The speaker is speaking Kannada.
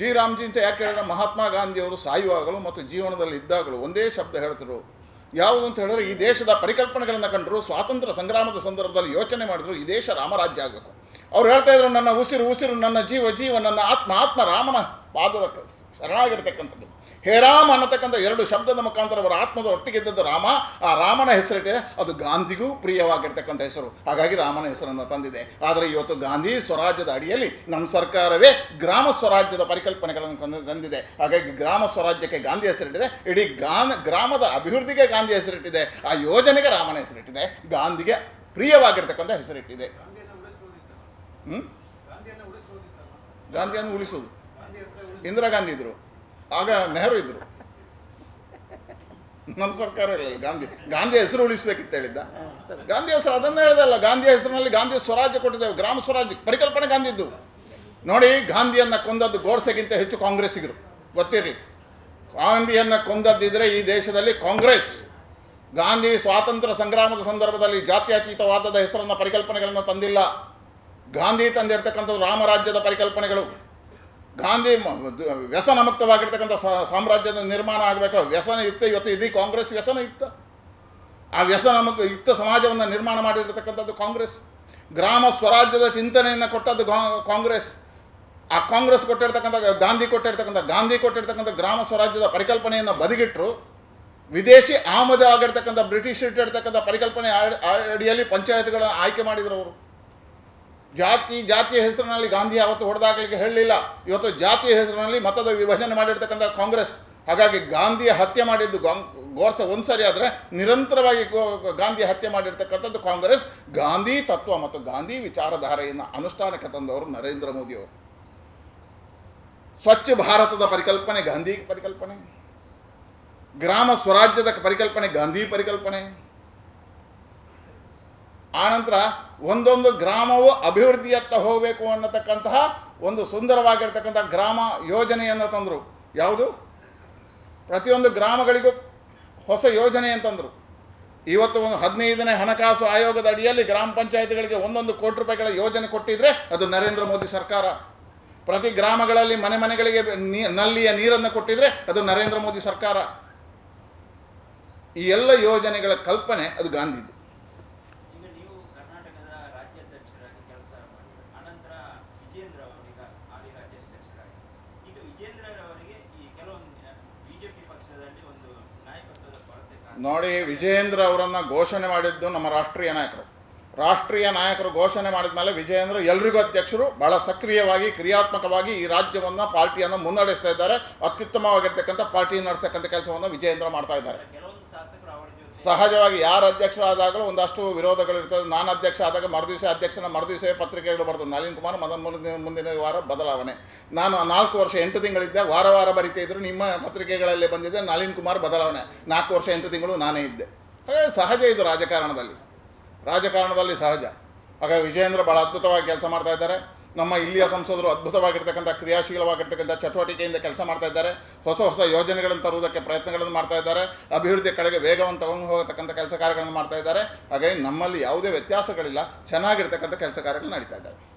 ಜಿ ರಾಮ್ಜಿ ಅಂತ ಯಾಕೆ ಹೇಳಿದ್ರೆ ಮಹಾತ್ಮ ಗಾಂಧಿಯವರು ಸಾಯುವಾಗಲೂ ಮತ್ತು ಜೀವನದಲ್ಲಿ ಇದ್ದಾಗಲೂ ಒಂದೇ ಶಬ್ದ ಹೇಳಿದ್ರು ಯಾವುದು ಅಂತ ಹೇಳಿದ್ರೆ ಈ ದೇಶದ ಪರಿಕಲ್ಪನೆಗಳನ್ನು ಕಂಡರು, ಸ್ವಾತಂತ್ರ್ಯ ಸಂಗ್ರಾಮದ ಸಂದರ್ಭದಲ್ಲಿ ಯೋಚನೆ ಮಾಡಿದ್ರು, ಈ ದೇಶ ರಾಮರಾಜ್ಯ ಆಗಬೇಕು. ಅವ್ರು ಹೇಳ್ತಾ ಇದ್ರು, ನನ್ನ ಉಸಿರು ಉಸಿರು, ನನ್ನ ಜೀವ ಜೀವ, ನನ್ನ ಆತ್ಮ ಆತ್ಮ, ರಾಮನ ಪಾದದ ಶರಣಾಗಿರ್ತಕ್ಕಂಥದ್ದು ಹೇ ರಾಮ ಅನ್ನತಕ್ಕಂಥ ಎರಡು ಶಬ್ದದ ಮುಖಾಂತರ ಅವರ ಆತ್ಮದ ಒಟ್ಟಿಗೆ ಇದ್ದದ್ದು ರಾಮ. ಆ ರಾಮನ ಹೆಸರಿಟ್ಟಿದೆ. ಅದು ಗಾಂಧಿಗೂ ಪ್ರಿಯವಾಗಿರ್ತಕ್ಕಂಥ ಹೆಸರು. ಹಾಗಾಗಿ ರಾಮನ ಹೆಸರನ್ನು ತಂದಿದೆ. ಆದರೆ ಇವತ್ತು ಗಾಂಧಿ ಸ್ವರಾಜ್ಯದ ಅಡಿಯಲ್ಲಿ ನಮ್ಮ ಸರ್ಕಾರವೇ ಗ್ರಾಮ ಸ್ವರಾಜ್ಯದ ಪರಿಕಲ್ಪನೆಗಳನ್ನು ತಂದು, ತಂದಿದೆ. ಹಾಗಾಗಿ ಗ್ರಾಮ ಸ್ವರಾಜ್ಯಕ್ಕೆ ಗಾಂಧಿ ಹೆಸರಿಟ್ಟಿದೆ. ಇಡೀ ಗಾನ್, ಗ್ರಾಮದ ಅಭಿವೃದ್ಧಿಗೆ ಗಾಂಧಿ ಹೆಸರಿಟ್ಟಿದೆ. ಆ ಯೋಜನೆಗೆ ರಾಮನ ಹೆಸರಿಟ್ಟಿದೆ. ಗಾಂಧಿಗೆ ಪ್ರಿಯವಾಗಿರ್ತಕ್ಕಂಥ ಹೆಸರಿಟ್ಟಿದೆ. ಹ್ಞೂ? ಗಾಂಧಿಯನ್ನ ಉಳಿಸುವುದು ಇಂದಿರಾ ಗಾಂಧಿ ಇದ್ರು. ಆಗ ನೆಹರು ಇದ್ರು. ನಮ್ಮ ಸರ್ಕಾರ ಇಲ್ಲ ಗಾಂಧಿ ಗಾಂಧಿ ಹೆಸರು ಉಳಿಸ್ಬೇಕಿತ್ತು ಹೇಳಿದ್ದ. ಸರಿ. ಗಾಂಧಿ ಹೆಸರು ಅದನ್ನೇ ಹೇಳ್ದಲ್ಲ ಗಾಂಧಿ ಹೆಸರಿನಲ್ಲಿ ಗಾಂಧಿ ಸ್ವರಾಜ್ಯ ಕೊಟ್ಟಿದ್ದೇವೆ ಗ್ರಾಮ ಸ್ವರಾಜ್ಯ ಪರಿಕಲ್ಪನೆ ಗಾಂಧಿದ್ದು. ನೋಡಿ ಗಾಂಧಿಯನ್ನ ಕೊಂದದ್ದು ಗೋಡ್ಸೆಗಿಂತ ಹೆಚ್ಚು ಕಾಂಗ್ರೆಸ್ಸಿಗರು. ಗೊತ್ತಿರಲಿ. ಗಾಂಧಿಯನ್ನ ಕೊಂದದ್ದಿದ್ರೆ ಈ ದೇಶದಲ್ಲಿ ಕಾಂಗ್ರೆಸ್. ಗಾಂಧಿ ಸ್ವಾತಂತ್ರ್ಯ ಸಂಗ್ರಾಮದ ಸಂದರ್ಭದಲ್ಲಿ ಜಾತ್ಯತೀತವಾದದ ಹೆಸರನ್ನ ಪರಿಕಲ್ಪನೆಗಳನ್ನು ತಂದಿಲ್ಲ. ಗಾಂಧಿ ತಂದಿರತಕ್ಕಂಥದ್ದು ರಾಮರಾಜ್ಯದ ಪರಿಕಲ್ಪನೆಗಳು. ಗಾಂಧಿ ವ್ಯಸನಮುಕ್ತವಾಗಿರ್ತಕ್ಕಂಥ ಸಾಮ್ರಾಜ್ಯದ ನಿರ್ಮಾಣ ಆಗಬೇಕು? ವ್ಯಸನಯುಕ್ತ ಇವತ್ತು ಇಡೀ ಕಾಂಗ್ರೆಸ್ ವ್ಯಸನಯುಕ್ತ ಆ ವ್ಯಸನಮುಕ್ತ ಯುಕ್ತ ಸಮಾಜವನ್ನು ನಿರ್ಮಾಣ ಮಾಡಿರತಕ್ಕಂಥದ್ದು ಕಾಂಗ್ರೆಸ್. ಗ್ರಾಮ ಸ್ವರಾಜ್ಯದ ಚಿಂತನೆಯನ್ನು ಕೊಟ್ಟದ್ದು ಕಾಂಗ್ರೆಸ್. ಆ ಕಾಂಗ್ರೆಸ್ ಕೊಟ್ಟಿರ್ತಕ್ಕಂಥ ಗಾಂಧಿ ಕೊಟ್ಟಿರ್ತಕ್ಕಂಥ ಗಾಂಧಿ ಕೊಟ್ಟಿರ್ತಕ್ಕಂಥ ಗ್ರಾಮ ಸ್ವರಾಜ್ಯದ ಪರಿಕಲ್ಪನೆಯನ್ನು ಬದಿಗಿಟ್ಟರು ವಿದೇಶಿ ಆಮದು ಆಗಿರ್ತಕ್ಕಂಥ ಬ್ರಿಟಿಷ್ ಇಟ್ಟಿರ್ತಕ್ಕಂಥ ಪರಿಕಲ್ಪನೆ ಅಡಿಯಲ್ಲಿ ಪಂಚಾಯತ್ಗಳನ್ನು ಆಯ್ಕೆ ಮಾಡಿದರು ಅವರು. ಜಾತಿ, ಜಾತಿಯ ಹೆಸರಿನಲ್ಲಿ ಗಾಂಧಿ ಯಾವತ್ತು ಹೊಡೆದಾಗಲಿಕ್ಕೆ ಹೇಳಲಿಲ್ಲ. ಇವತ್ತು ಜಾತಿಯ ಹೆಸರಿನಲ್ಲಿ ಮತದ ವಿಭಜನೆ ಮಾಡಿರ್ತಕ್ಕಂಥ ಕಾಂಗ್ರೆಸ್. ಹಾಗಾಗಿ ಗಾಂಧಿಯ ಹತ್ಯೆ ಮಾಡಿದ್ದು ಗಾಂ- ಗೋಡ್ಸೆ ಒಂದು ಸರಿ ಆದರೆ ನಿರಂತರವಾಗಿ ಗಾಂಧಿ ಹತ್ಯೆ ಮಾಡಿರ್ತಕ್ಕಂಥದ್ದು ಕಾಂಗ್ರೆಸ್. ಗಾಂಧಿ ತತ್ವ ಮತ್ತು ಗಾಂಧಿ ವಿಚಾರಧಾರೆಯನ್ನು ಅನುಷ್ಠಾನಕ್ಕೆ ತಂದವರು ನರೇಂದ್ರ ಮೋದಿಯವರು ಸ್ವಚ್ಛ ಭಾರತದ ಪರಿಕಲ್ಪನೆ, ಗಾಂಧಿ ಪರಿಕಲ್ಪನೆ. ಗ್ರಾಮ ಸ್ವರಾಜ್ಯದ ಪರಿಕಲ್ಪನೆ, ಗಾಂಧಿ ಪರಿಕಲ್ಪನೆ. ಆನಂತರ ಒಂದೊಂದು ಗ್ರಾಮವು ಅಭಿವೃದ್ಧಿಯತ್ತ ಹೋಗಬೇಕು ಅನ್ನತಕ್ಕಂತಹ ಒಂದು ಸುಂದರವಾಗಿರ್ತಕ್ಕಂಥ ಗ್ರಾಮ ಯೋಜನೆಯನ್ನು ತಂದರು. ಯಾವುದು? ಪ್ರತಿಯೊಂದು ಗ್ರಾಮಗಳಿಗೂ ಹೊಸ ಯೋಜನೆ ಅಂತಂದರು ಇವತ್ತು ಒಂದು ಹದಿನೈದನೇ ಹಣಕಾಸು ಆಯೋಗದ ಅಡಿಯಲ್ಲಿ ಗ್ರಾಮ ಪಂಚಾಯತ್ಗಳಿಗೆ ಒಂದೊಂದು ಕೋಟಿ ರೂಪಾಯಿಗಳ ಯೋಜನೆ ಕೊಟ್ಟಿದ್ರೆ ಅದು ನರೇಂದ್ರ ಮೋದಿ ಸರ್ಕಾರ. ಪ್ರತಿ ಗ್ರಾಮಗಳಲ್ಲಿ ಮನೆ ಮನೆಗಳಿಗೆ ನಲ್ಲಿಯ ನೀರನ್ನು ಕೊಟ್ಟಿದ್ರೆ ಅದು ನರೇಂದ್ರ ಮೋದಿ ಸರ್ಕಾರ. ಈ ಎಲ್ಲ ಯೋಜನೆಗಳ ಕಲ್ಪನೆ ಅದು ಗಾಂಧಿದು ನೋಡಿ ವಿಜಯೇಂದ್ರ ಅವರನ್ನು ಘೋಷಣೆ ಮಾಡಿದ್ದು ನಮ್ಮ ರಾಷ್ಟ್ರೀಯ ನಾಯಕರು. ರಾಷ್ಟ್ರೀಯ ನಾಯಕರು ಘೋಷಣೆ ಮಾಡಿದ ಮೇಲೆ ವಿಜಯೇಂದ್ರ ಎಲ್ರಿಗೂ ಅಧ್ಯಕ್ಷರು ಬಹಳ ಸಕ್ರಿಯವಾಗಿ, ಕ್ರಿಯಾತ್ಮಕವಾಗಿ ಈ ರಾಜ್ಯವನ್ನು ಪಾರ್ಟಿಯನ್ನು ಮುನ್ನಡೆಸ್ತಾ ಇದ್ದಾರೆ. ಅತ್ಯುತ್ತಮವಾಗಿರ್ತಕ್ಕಂಥ ಪಾರ್ಟಿ ನಡೆಸ್ತಕ್ಕಂಥ ಕೆಲಸವನ್ನು ವಿಜಯೇಂದ್ರ ಮಾಡ್ತಾ ಇದ್ದಾರೆ ಕೆಲವೊಂದು ಶಾಸಕರು ಅವರ ಜೊತೆ ಸಹಜವಾಗಿ ಯಾರು ಅಧ್ಯಕ್ಷರಾದಾಗಲೂ ಒಂದಷ್ಟು ವಿರೋಧಗಳು ಇರ್ತದೆ ನಾನು ಅಧ್ಯಕ್ಷ ಆದಾಗ ಮರುದಿವಸ ಅಧ್ಯಕ್ಷನ ಮರುದಿವಸವೇ ಪತ್ರಿಕೆಗಳು ಬರ್ತದೆ ನಳಿನ್ ಕುಮಾರ್ ಮದನ್ ಮುಂದಿನ ಮುಂದಿನ ವಾರ ಬದಲಾವಣೆ. ನಾನು ನಾಲ್ಕು ವರ್ಷ ಎಂಟು ತಿಂಗಳಿದ್ದೆ. ವಾರ ವಾರ ಬರಿತಾ ಇದ್ದರು ನಿಮ್ಮ ಪತ್ರಿಕೆಗಳಲ್ಲಿ ಬಂದಿದ್ದೆ ನಳಿನ್ ಕುಮಾರ್ ಬದಲಾವಣೆ. ನಾಲ್ಕು ವರ್ಷ ಎಂಟು ತಿಂಗಳು ನಾನೇ ಇದ್ದೆ. ಹಾಗಾಗಿ ಸಹಜ ಇದು ರಾಜಕಾರಣದಲ್ಲಿ. ರಾಜಕಾರಣದಲ್ಲಿ ಸಹಜ. ಆಗ ವಿಜಯೇಂದ್ರ ಭಾಳ ಅದ್ಭುತವಾಗಿ ಕೆಲಸ ಮಾಡ್ತಾ ಇದ್ದಾರೆ. ನಮ್ಮ ಇಲ್ಲಿಯ ಸಂಸದರು ಅದ್ಭುತವಾಗಿರ್ತಕ್ಕಂಥ, ಕ್ರಿಯಾಶೀಲವಾಗಿರ್ತಕ್ಕಂಥ ಚಟುವಟಿಕೆಯಿಂದ ಕೆಲಸ ಮಾಡ್ತಾ ಇದ್ದಾರೆ. ಹೊಸ ಹೊಸ ಯೋಜನೆಗಳನ್ನು ತರುವುದಕ್ಕೆ ಪ್ರಯತ್ನಗಳನ್ನು ಮಾಡ್ತಾ ಇದ್ದಾರೆ. ಅಭಿವೃದ್ಧಿ ಕಡೆಗೆ ವೇಗವನ್ನು ತಗೊಂಡು ಹೋಗತಕ್ಕಂಥ ಕೆಲಸ ಕಾರ್ಯಗಳನ್ನು ಮಾಡ್ತಾ ಇದ್ದಾರೆ. ಹಾಗಾಗಿ ನಮ್ಮಲ್ಲಿ ಯಾವುದೇ ವ್ಯತ್ಯಾಸಗಳಿಲ್ಲ. ಚೆನ್ನಾಗಿರ್ತಕ್ಕಂಥ ಕೆಲಸ ಕಾರ್ಯಗಳು ನಡೀತಾ ಇದ್ದಾವೆ.